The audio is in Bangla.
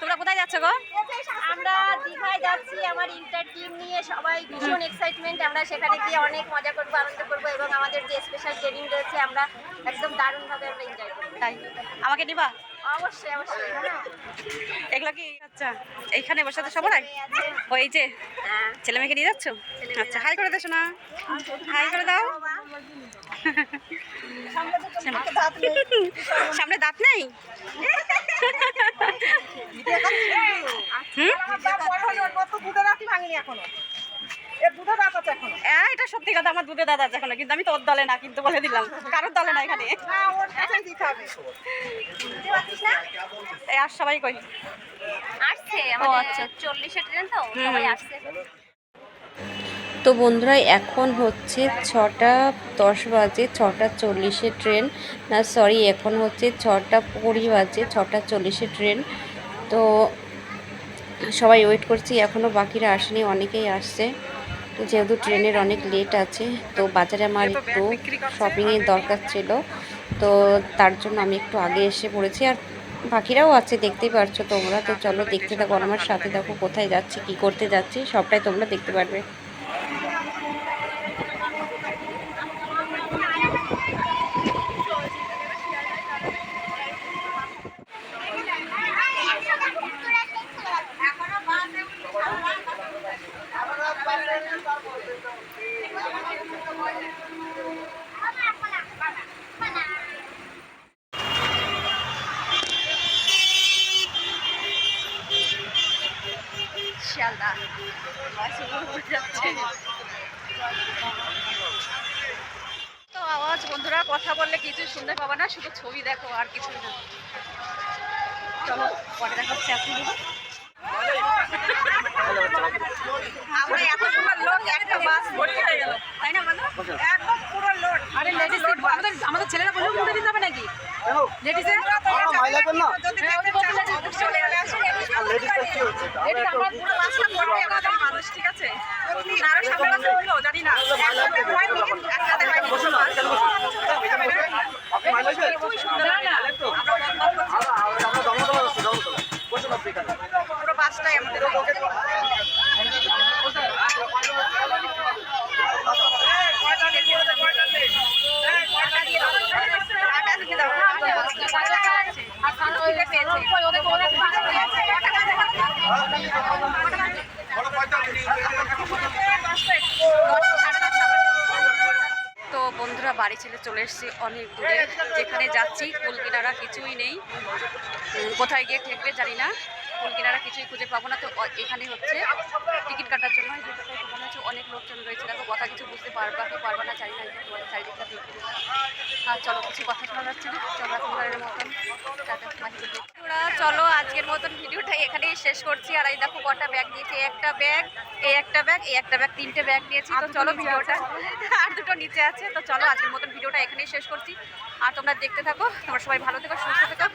তোমরা কোথায় যাচ্ছ গো? আমরা দীঘায় যাচ্ছি আমার ইন্টার টিম নিয়ে সবাই ভীষণ এক্সাইটমেন্ট আমরা সেখানে গিয়ে অনেক মজা করব আনন্দ করব এবং আমাদের যে স্পেশাল ট্রেনিং রয়েছে আমরা একদম দারুণভাবে আমরা এনজয় করব। তাই। আমাকে নিবা অবশ্যই অবশ্যই এগুলো কি আচ্ছা এইখানে বসে তো সবাই? ওই যে হ্যাঁ ছেলে মেয়েকে নিয়ে যাচ্ছ? আচ্ছা হাই করে দেছো না হাই করে দাও। সামনে দাঁত নেই? এ, এটা সত্যি কথা আমার দুধে দাদা আছে এখনও কিন্তু আমি তোর দলে না কিন্তু বলে দিলাম। কারোর দলে না এখানে। আর সবাই কই। আসছে আচ্ছা। চল্লিশে ট্রেন তো সবাই আসছে। তো বন্ধুরা এখন হচ্ছে ছটা দশ বাজে ছটা চল্লিশে ট্রেন না সরি এখন হচ্ছে ছটা কুড়ি বাজে ছটা চল্লিশে ট্রেন তো সবাই ওয়েট করছি এখনও বাকিরা আসেনি অনেকেই আসছে। যেহেতু ট্রেনের অনেক লেট আছে তো বাজারে আমার একটু শপিংয়ের দরকার ছিল তো তার জন্য আমি একটু আগে এসে পড়েছি। আর বাকিরাও আছে দেখতেই পারছ তোমরা। তো চলো দেখতে থাকো আমার সাথে দেখো কোথায় যাচ্ছি কি করতে যাচ্ছি সবটাই তোমরা দেখতে পারবে। তো আওয়াজ বন্ধুরা কথা বললে কিছু শুনতে পাবে না শুধু ছবি দেখো আর কিছু চলো পরে দেখাচ্ছি আপনি আমরা এত সময় লোক একটা বাস ভর্তি হয়ে গেল। তাই না একদম পুরো লোড আরে লেডিস আমাদের আমাদের ছেলেরা বলে উঠে দিতে হবে নাকি? ঠিক আছে না, আরও সামনে বাসে উঠল, জানি না না, না, পুরো বাসটাই আমাদের তো বন্ধুরা বাড়ি ছেড়ে চলে এসেছি অনেক দূরে। যেখানে যাচ্ছি কুল কিনারা কিছুই নেই। কোথায় গিয়ে ঠেকবে জানি না। কুল কিনারা কিছুই খুঁজে পাবো না। তো এখানে হচ্ছে টিকিট কাটার জন্য হচ্ছে অনেক লোকজন রয়েছে। দেখো কথা কিছু বুঝতে পারবা কি পারবা না জানি না চারিদিকটা দেখতে আর চলো কিছু কথা শোনা যাচ্ছে না। চলো এখনকারের মতন। বন্ধুরা, চলো আজকের মতন ভিডিওটা এখানেই শেষ করছি। আর এই দেখো কটা ব্যাগ নিয়েছি। একটা ব্যাগ এই একটা ব্যাগ এই একটা ব্যাগ তিনটে ব্যাগ নিয়েছি। তো চলো ভিডিওটা আর দুটো নিচে আছে। তো চলো আজকের মতন ভিডিওটা এখানেই শেষ করছি। আর তোমরা দেখতে থাকো। তোমরা সবাই ভালো থেকো সুস্থ থেকো।